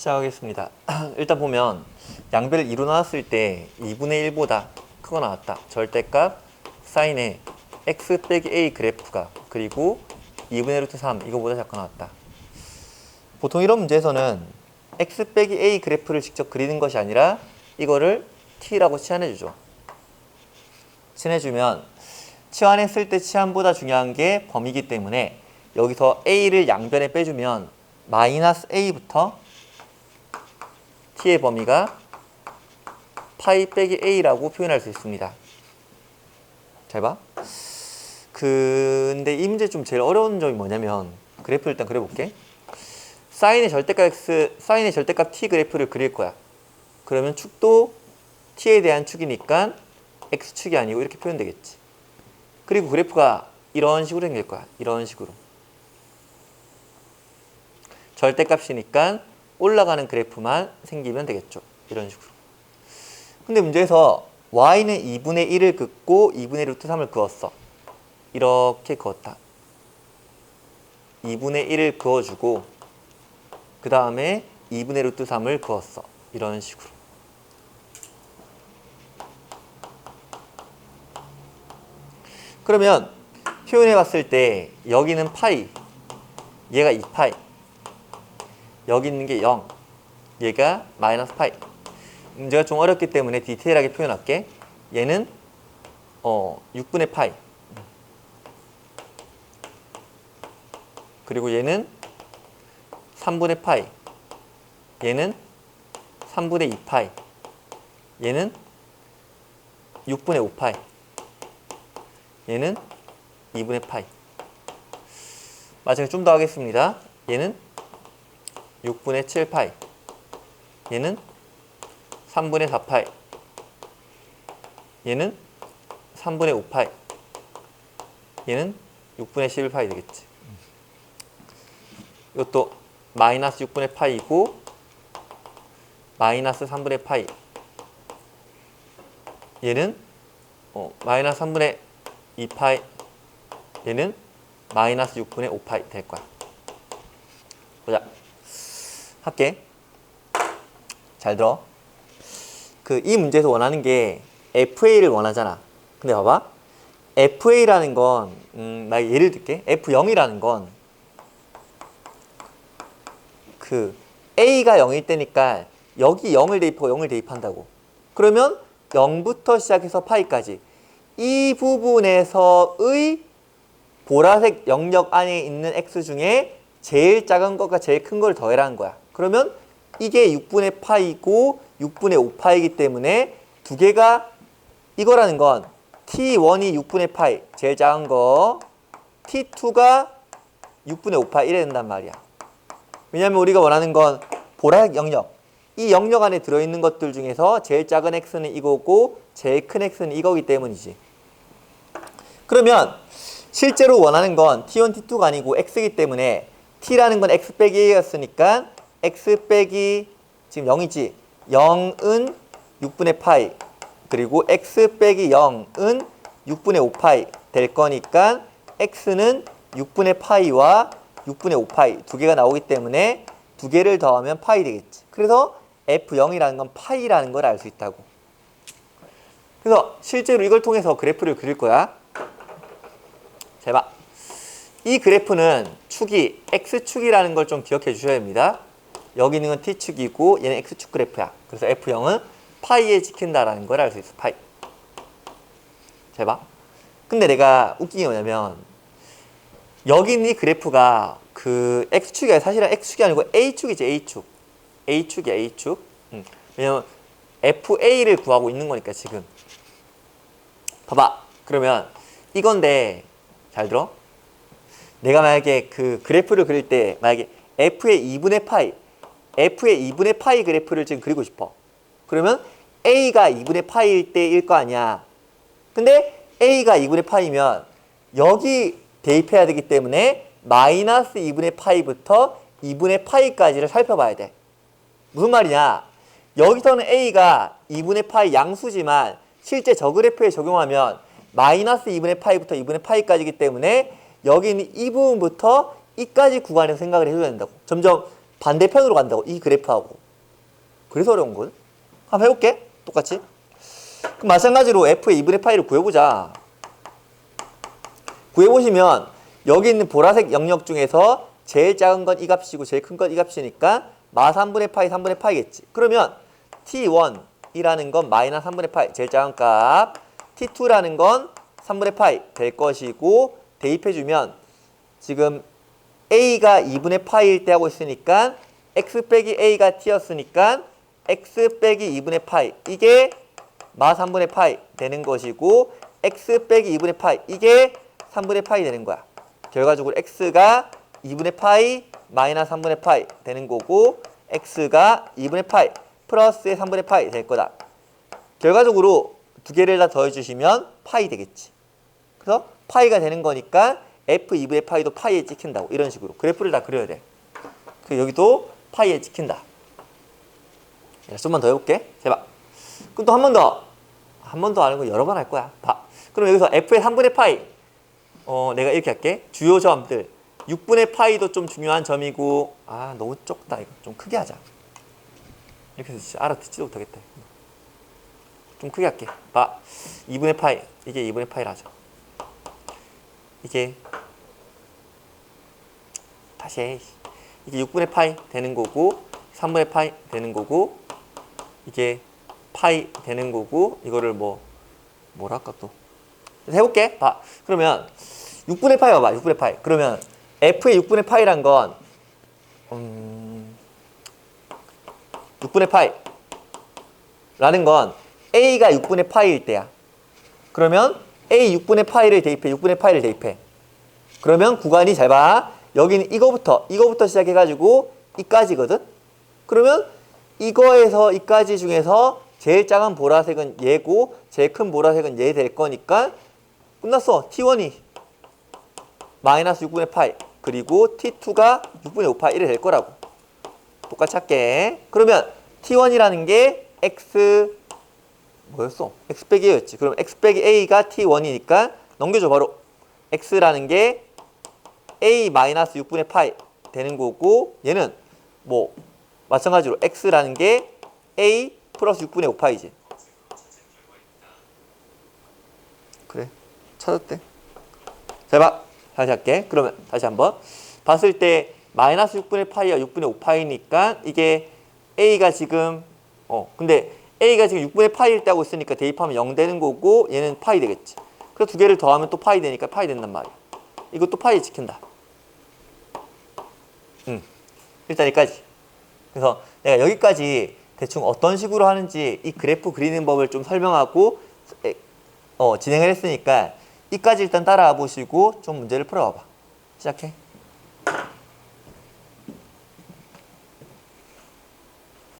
시작하겠습니다. 일단 보면 양배를 2로 나눴을 때 2분의 1보다 크거 나왔다. 절대값 사인의 x 빼기 a 그래프가 그리고 2분의 루트 3 이거보다 작거 나왔다. 보통 이런 문제에서는 x 빼기 a 그래프를 직접 그리는 것이 아니라 이거를 t라고 치환해주죠. 치환해주면 치환했을 때 치환보다 중요한 게 범위이기 때문에 여기서 a를 양변에 빼주면 마이너스 a부터 t의 범위가 파이 빼기 a라고 표현할 수 있습니다. 잘 봐. 근데 이 문제 좀 제일 어려운 점이 뭐냐면 그래프 일단 그려볼게. 사인의 절대값 x, 사인의 절대값 t 그래프를 그릴 거야. 그러면 축도 t에 대한 축이니까 x축이 아니고 이렇게 표현되겠지. 그리고 그래프가 이런 식으로 생길 거야. 이런 식으로. 절대값이니까 올라가는 그래프만 생기면 되겠죠. 이런 식으로. 근데 문제에서 y는 2분의 1을 긋고 2분의 루트 3을 그었어. 이렇게 그었다. 2분의 1을 그어주고 그 다음에 2분의 루트 3을 그었어. 이런 식으로. 그러면 표현해 봤을 때 여기는 파이, 얘가 2파이, 여기 있는 게 0, 얘가 마이너스 파이. 문제가 좀 어렵기 때문에 디테일하게 표현할게. 얘는 어 6분의 파이. 그리고 얘는 3분의 파이. 얘는 3분의 2파이. 얘는 6분의 5파이. 얘는 2분의 파이. 마지막에 좀 더 하겠습니다. 얘는 6분의 7파이. 얘는 3분의 4파이. 얘는 3분의 5파이. 얘는 6분의 11파이 되겠지. 이것도 마이너스 6분의 파이고 마이너스 3분의 파이. 얘는 어, 마이너스 3분의 2파이. 얘는 마이너스 6분의 5파이 될 거야. 보자. 할게. 잘 들어. 그 이 문제에서 원하는 게 FA를 원하잖아. 근데 봐봐. FA라는 건, 음, 나 예를 들게. F0이라는 건, 그, A가 0일 때니까 여기 0을 대입하고 0을 대입한다고. 그러면 0부터 시작해서 파이까지. 이 부분에서의 보라색 영역 안에 있는 x 중에 제일 작은 것과 제일 큰 걸 더해라는 거야. 그러면 이게 6분의 파이고 6분의 5파이기 때문에 두 개가 이거라는 건 t1이 6분의 파이 제일 작은 거 t2가 6분의 5파이 이래야 된단 말이야. 왜냐면 우리가 원하는 건 보라색 영역 이 영역 안에 들어있는 것들 중에서 제일 작은 x는 이거고 제일 큰 x는 이거기 때문이지. 그러면 실제로 원하는 건 t1, t2가 아니고 x이기 때문에 t라는 건 x 빼기 a였으니까 x 빼기 지금 0이지 0은 6분의 파이 그리고 x 빼기 0은 6분의 5파이 될 거니까 x는 6분의 파이와 6분의 5파이 두 개가 나오기 때문에 두 개를 더하면 파이 되겠지. 그래서 f0이라는 건 파이라는 걸 알 수 있다고. 그래서 실제로 이걸 통해서 그래프를 그릴 거야. 자, 봐. 이 그래프는 축이 x축이라는 걸 좀 기억해 주셔야 됩니다. 여기 있는 건 t축이고 얘는 x축 그래프야. 그래서 f0은 파이에 지킨다라는 걸 알 수 있어. 파이. 잘 봐. 근데 내가 웃긴 게 뭐냐면 여기 있는 이 그래프가 그 x축이 사실은 x축이 아니고 a축이지 a축. a축이야 a축. 음. 왜냐면 fa를 구하고 있는 거니까 지금. 봐봐. 그러면 이건데 잘 들어? 내가 만약에 그 그래프를 그릴 때 만약에 f의 2분의 파이, f의 2분의 파이 그래프를 지금 그리고 싶어. 그러면 a가 2분의 파이일 때일 거 아니야. 근데 a가 2분의 파이면 여기 대입해야 되기 때문에 마이너스 2분의 파이부터 2분의 파이까지를 살펴봐야 돼. 무슨 말이냐? 여기서는 a가 2분의 파이 양수지만 실제 저 그래프에 적용하면 마이너스 2분의 파이부터 2분의 파이까지이기 때문에 여기 있는 이 부분부터 이까지 구간에서 생각을 해줘야 된다고. 점점 반대편으로 간다고 이 그래프하고. 그래서 어려운 거든? 한번 해볼게. 똑같이. 그럼 마찬가지로 f의 2분의 파이를 구해보자. 구해보시면 여기 있는 보라색 영역 중에서 제일 작은 건 이 값이고 제일 큰 건 이 값이니까 마 3분의 파이 3분의 파이겠지. 그러면 t1이라는 건 마이너스 3분의 파이 제일 작은 값. T2라는 건 3분의 파이 될 것이고 대입해주면 지금 a가 2분의 파이일 때 하고 있으니까 x 빼기 a가 t였으니까 x 빼기 2분의 파이 이게 마 3분의 파이 되는 것이고 x 빼기 2분의 파이 이게 3분의 파이 되는 거야. 결과적으로 x가 2분의 파이 마이너스 3분의 파이 되는 거고 x가 2분의 파이 플러스의 3분의 파이 될 거다. 결과적으로 두 개를 다 더해주시면 파이 되겠지. 그래서 파이가 되는 거니까 f 2분의 파이도 파이에 찍힌다고 이런 식으로 그래프를 다 그려야 돼. 그 여기도 파이에 찍힌다. 야, 좀만 더 해볼게. 제발. 그럼 또 한 번 더. 한 번 더 하는 거 여러 번 할 거야. 봐. 그럼 여기서 f의 3분의 파이. 어, 내가 이렇게 할게. 주요 점들. 6분의 파이도 좀 중요한 점이고, 아, 너무 적다. 이거 좀 크게 하자. 이렇게 해서 알아듣지도 못하겠다. 좀 크게 할게. 봐. 2분의 파이. 이게 2분의 파이라 하자. 이게, 다시 해. 이게 6분의 파이 되는 거고, 3분의 파이 되는 거고, 이게 파이 되는 거고 이거를 뭐 뭐랄까 또. 해볼게. 봐. 그러면 6분의 파이 봐봐. 6분의 파이. 그러면 f의 6분의 파이란 건 음, 6분의 파이 라는 건 a가 6분의 파이일 때야. 그러면 a 6분의 파이를 대입해. 6분의 파이를 대입해. 그러면 구간이 잘봐 여기는 이거부터 이거부터 시작해가지고 이까지거든 그러면 이거에서 이까지 중에서 제일 작은 보라색은 얘고 제일 큰 보라색은 얘 될 거니까 끝났어. T1이 마이너스 6분의 파이 그리고 T2가 6분의 5파이 이래 될 거라고. 똑같이 할게. 그러면 T1이라는 게 X 뭐였어? X 빼기 A였지. 그럼 X 빼기 A가 T1이니까 넘겨줘 바로. X라는 게 A 마이너스 6분의 파이 되는 거고 얘는 뭐 마찬가지로 x라는 게 a 플러스 6분의 5파이지. 그래. 찾았대. 자, 봐. 다시 할게. 그러면 다시 한번. 봤을 때 마이너스 6분의 파이와 6분의 5파이니까 이게 a가 지금 어 근데 a가 지금 6분의 파이일 때 하고 있으니까 대입하면 0 되는 거고 얘는 파이 되겠지. 그래서 두 개를 더하면 또 파이 되니까 파이 된단 말이야. 이것도 파이 지킨다. 음. 일단 여기까지. 그래서 내가 여기까지 대충 어떤 식으로 하는지 이 그래프 그리는 법을 좀 설명하고 에, 어, 진행을 했으니까 이까지 일단 따라와 보시고 좀 문제를 풀어봐 봐. 시작해.